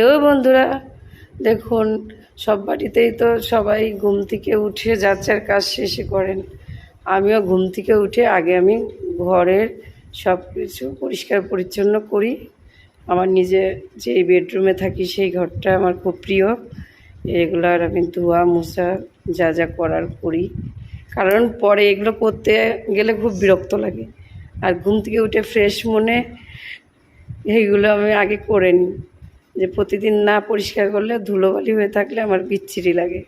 Hello বন্ধুরা, দেখুন, সব বাড়িতেই তো সবাই ঘুম থেকে উঠে যার কাজ শেষে করেন। আমিও ঘুম থেকে উঠে আগে আমি ঘরের সব কিছু পরিষ্কার পরিচ্ছন্ন করি। আমার নিজে যে বেডরুমে থাকি সেই ঘরটা আমার খুব প্রিয়। রেগুলার আমি ধোয়া মোছা যা যা করার করি। কারণ পরে এগুলো করতে গেলে খুব বিরক্ত লাগে। আর ঘুম থেকে উঠে ফ্রেশ মনে এইগুলো আমি আগে করে নিই। যে প্রতিদিন না পরিষ্কার করলে ধুলোবালি হয়ে থাকলে আমার বিচ্ছিরি লাগে।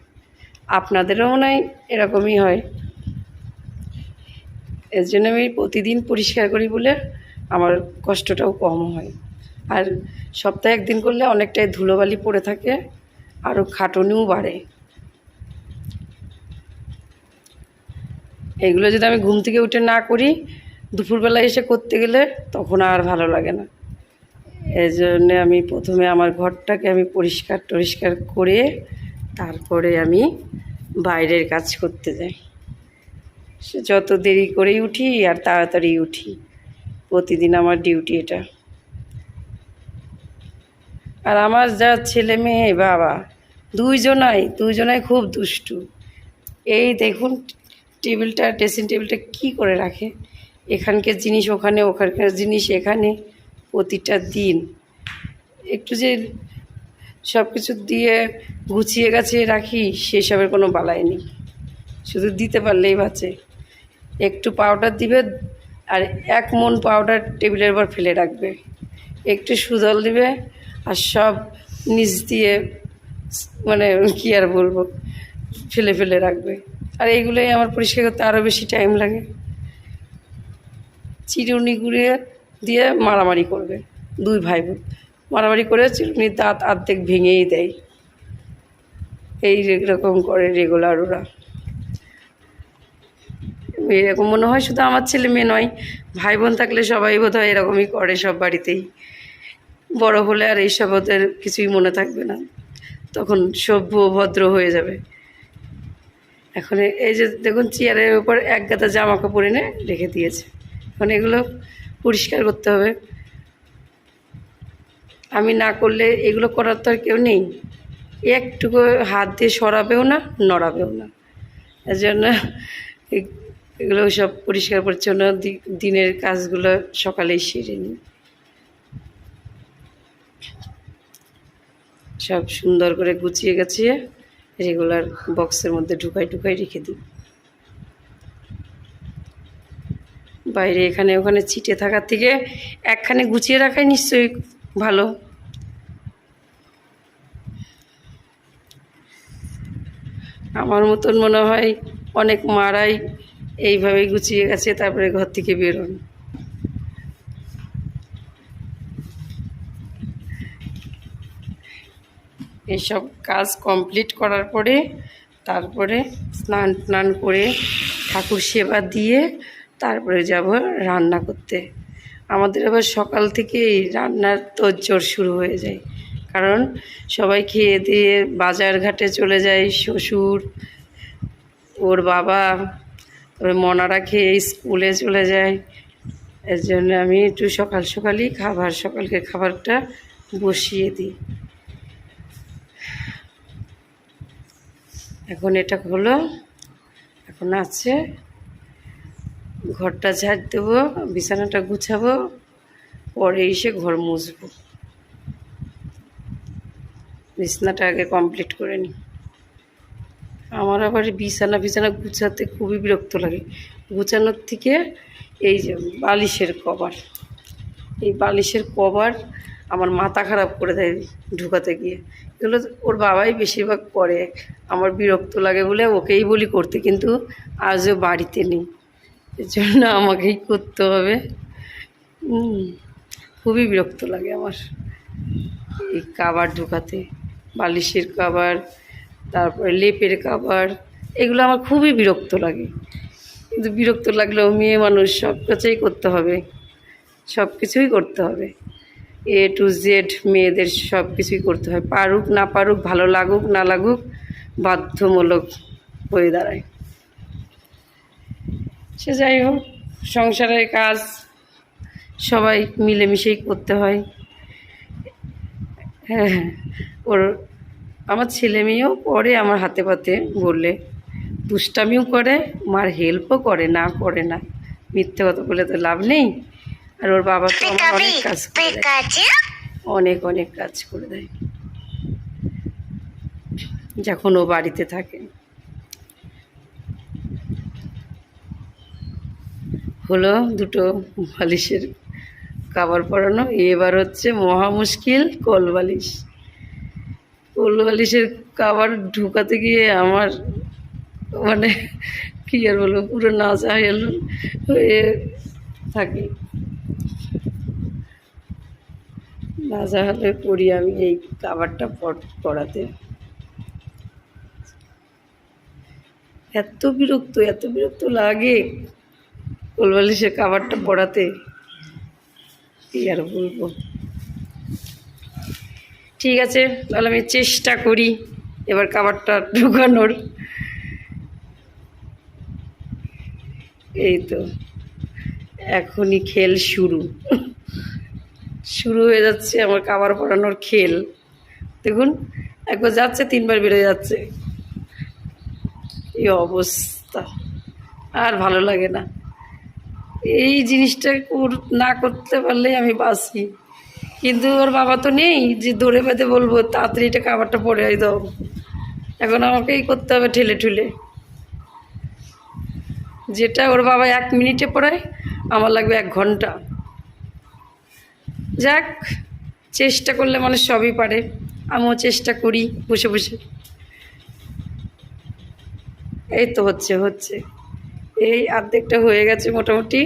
আপনাদেরও মনে হয় এরকমই হয়। এর জন্য আমি প্রতিদিন পরিষ্কার করি বলে আমার কষ্টটাও কম হয়। আর সপ্তাহে একদিন করলে অনেকটাই ধুলোবালি পড়ে থাকে আরও খাটনিও বাড়ে। এগুলো যদি আমি ঘুম থেকে উঠে না করি দুপুরবেলা এসে করতে গেলে তখন আর ভালো লাগে না। এই জন্যে আমি প্রথমে আমার ঘরটাকে আমি পরিষ্কার টরিষ্কার করে তারপরে আমি বাইরের কাজ করতে যাই। সে যত দেরি করেই উঠি আর তাড়াতাড়ি উঠি, প্রতিদিন আমার ডিউটি এটা। আর আমার যা ছেলে মেয়ে বাবা, দুইজনাই দুইজনাই খুব দুষ্টু। এই দেখুন, টেবিলটা, ড্রেসিং টেবিলটা কী করে রাখে? এখানকার জিনিস ওখানে, ওখানকার জিনিস এখানে। প্রতিটা দিন। একটু যে সব কিছু দিয়ে গুছিয়ে গাছিয়ে রাখি, সেসবের কোনো বালাই নেই। শুধু দিতে পারলেই বাঁচে। একটু পাউডার দিবে আর এক মন পাউডার টেবিলের উপর ফেলে রাখবে। একটু সুদল দিবে আর সব নিচ দিয়ে মানে কি আর বলব, ফেলে ফেলে রাখবে। আর এইগুলোই আমার পরিষ্কার করতে আরও বেশি টাইম লাগে। চিরুনি গুঁড়িয়ে দিয়ে মারামারি করবে, দুই ভাই বোন মারামারি করে চিরুনির দাঁত আর্ধেক ভেঙেই দেয়। এই রকম করে রেগুলার ওরা। এরকম মনে হয় শুধু আমার ছেলে মেয়ে নয় ভাই বোন থাকলে সবাই বোধ হয় এরকমই করে সব বাড়িতেই। বড় হলে আর এইসব ওদের কিছুই মনে থাকবে না। তখন সভ্য ভদ্র হয়ে যাবে। এখন এই যে দেখুন, চেয়ারের উপর এক গাদা জামা কাপড় এনে রেখে দিয়েছে। এখন এগুলো পরিষ্কার করতে হবে। আমি না করলে এগুলো করার তো আর কেউ নেই। একটুকু হাত দিয়ে সরাবেও না, নড়াবেও না। এর জন্য এগুলো সব পরিষ্কার পরিচ্ছন্ন দিনের কাজগুলো সকালেই সেরে নিই। সব সুন্দর করে গুছিয়ে গাছিয়ে রেগুলার বক্সের মধ্যে ঢুকাই ঢুকাই রেখে দিই। বাইরে এখানে ওখানে ছিটে থাকার থেকে একখানে গুছিয়ে রাখাই নিশ্চয়ই ভালো। আমার মতন মনে হয় অনেক মারাই এইভাবে গুছিয়ে গেছে, তারপরে ঘর থেকে বেরোন এসব কাজ কমপ্লিট করার পরে তারপরে স্নান টান করে ঠাকুর সেবা দিয়ে তারপরে যাব রান্না করতে। আমাদের আবার সকাল থেকেই রান্নার তোড়জোড় শুরু হয়ে যায়। কারণ সবাই খেয়ে দিয়ে বাজার ঘাটে চলে যায় শ্বশুর, ওর বাবা, তারপরে মনারা খেয়ে স্কুলে চলে যায়। এর জন্য আমি একটু সকাল সকালই খাবার, সকালকে খাবারটা বসিয়ে দিই। এখন এটা হলো, এখন আছে ঘরটা ঝাড় দেবো, বিছানাটা গুছাবো, পরে এসে ঘর মুছবো। বিছানাটা আগে কমপ্লিট করে নিই। আমার আবার বিছানা বিছানা গুছাতে খুবই বিরক্ত লাগে। গুছানোর থেকে এই যে বালিশের কভার, এই বালিশের কভার আমার মাথা খারাপ করে দেয় ঢুকাতে গিয়ে। এগুলো ওর বাবাই বেশিরভাগ করে, আমার বিরক্ত লাগে বলে ওকেই বলি করতে, কিন্তু আজও বাড়িতে নেই। জন্য আমাকেই করতে হবে। খুবই বিরক্ত লাগে আমার। এই কাবার ঢোকাতে, বালিশের কাবার, তারপরে লেপের কাবার, এগুলো আমার খুবই বিরক্ত লাগে। কিন্তু বিরক্ত লাগলেও মেয়ে মানুষ সব কাছেই করতে হবে। সব কিছুই করতে হবে। এ টু জেড মেয়েদের সব কিছুই করতে হয়। পারুক না পারুক, ভালো লাগুক না লাগুক, বাধ্যমূলক হয়ে দাঁড়ায়। সে যাই হোক সংসারের কাজ সবাই মিলেমিশেই করতে হয়। হ্যাঁ হ্যাঁ। ওর আমার ছেলে মেয়েও পড়ে আমার হাতে পাতে বললে দুষ্টামিও করে মার হেল্পও করে না করে না। মিথ্যে কথা বলে তো লাভ নেই। আর ওর বাবা তো আমার অনেক কাজ করে দেয়। অনেক অনেক কাজ করে দেয়। যখন ও বাড়িতে থাকে। হলো দুটো বালিশের কাবার পরানো। এবার হচ্ছে মহা মুশকিল কোল বালিশ। কোল বালিশের কাবার ঢুকাতে গিয়ে আমার মানে কি আর বলব, পুরো নাচা এলো হয়ে থাকি। নাচা হলে পড়ি আমি এই কাবারটা পরাতে। এত বিরক্ত এত বিরক্ত লাগে। কোলবালিশের কাবারটা পড়াতে, কি আর বলব? ঠিক আছে, তাহলে আমি চেষ্টা করি এবার কাবারটা ঢুকানোর। এই তো, এখনই খেল শুরু। শুরু হয়ে যাচ্ছে আমার কাবার পড়ানোর খেল। দেখুন, একবার যাচ্ছে, তিনবার বেড়ে যাচ্ছে। এই অবস্থা, আর ভালো লাগে না। এই জিনিসটা না করতে পারলেই আমি বাঁচি। কিন্তু ওর বাবা তো নেই, যে দৌড়ে বেঁধে বলব, তাড়াতাড়ি এটা খাবারটা পরে আই দাও। এখন আমাকেই করতে হবে ঠেলে ঠুলে। যেটা ওর বাবা এক মিনিটে পড়ায়, আমার লাগবে এক ঘণ্টা। যাক, চেষ্টা করলে মানুষ সবই পারে। আমিও চেষ্টা করি, বসে বসে। এই তো হচ্ছে হচ্ছে। এই অর্ধেকটা হয়ে গেছে মোটামুটি।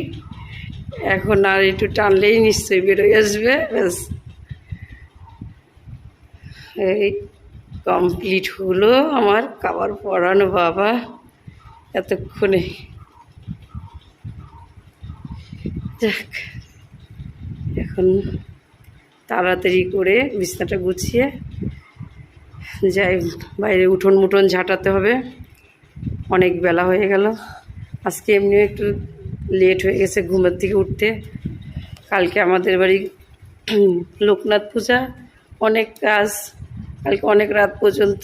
এখন আর একটু টানলেই নিশ্চয়ই বেরোয় আসবে, ব্যাস। এই কমপ্লিট হলো আমার খাবার পড়ানো, বাবা। এতক্ষণে। যাক, এখন তাড়াতাড়ি করে বিছনাটা গুছিয়ে যাই, বাইরে উঠোন মুঠোন ঝাঁটাতে হবে। অনেক বেলা হয়ে গেল। আজকে এমনিও একটু লেট হয়ে গেছে ঘুমের থেকে উঠতে। কালকে আমাদের বাড়ি লোকনাথ পূজা। অনেক কাজ, কালকে অনেক রাত পর্যন্ত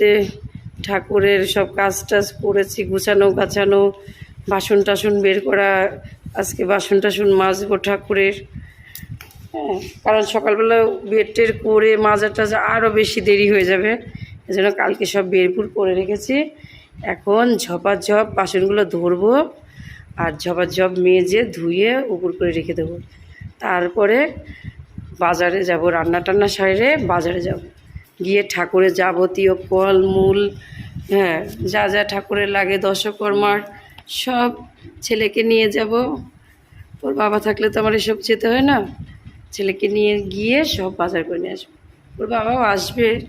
ঠাকুরের সব কাজ টাজ করেছি, গুছানো, গাছানো, বাসন টাসন বের করা, আজকে বাসন টাসন মাজবো ঠাকুরের। হ্যাঁ কারণ সকালবেলা বেড টের করে মাজা টাজা আরও বেশি দেরি হয়ে যাবে, এজন্য কালকে সব বেরপুর করে রেখেছি। এখন ঝপা ঝপ বাসনগুলো ধরবো। আর ঝপা ঝপ মেজে ধুয়ে উপর করে রেখে দেবো। তারপরে বাজারে যাব, রান্না টান্না সাইরে বাজারে যাব। গিয়ে ঠাকুরের যাবতীয় ফল মূল হ্যাঁ যা যা ঠাকুরের লাগে, দশকর্মার সব ছেলেকে নিয়ে যাব। ওর বাবা থাকলে তো আমার এসব যেতে হয় না। ছেলেকে নিয়ে গিয়ে সব বাজার করে নিয়ে আসব। ওর বাবাও আসবে।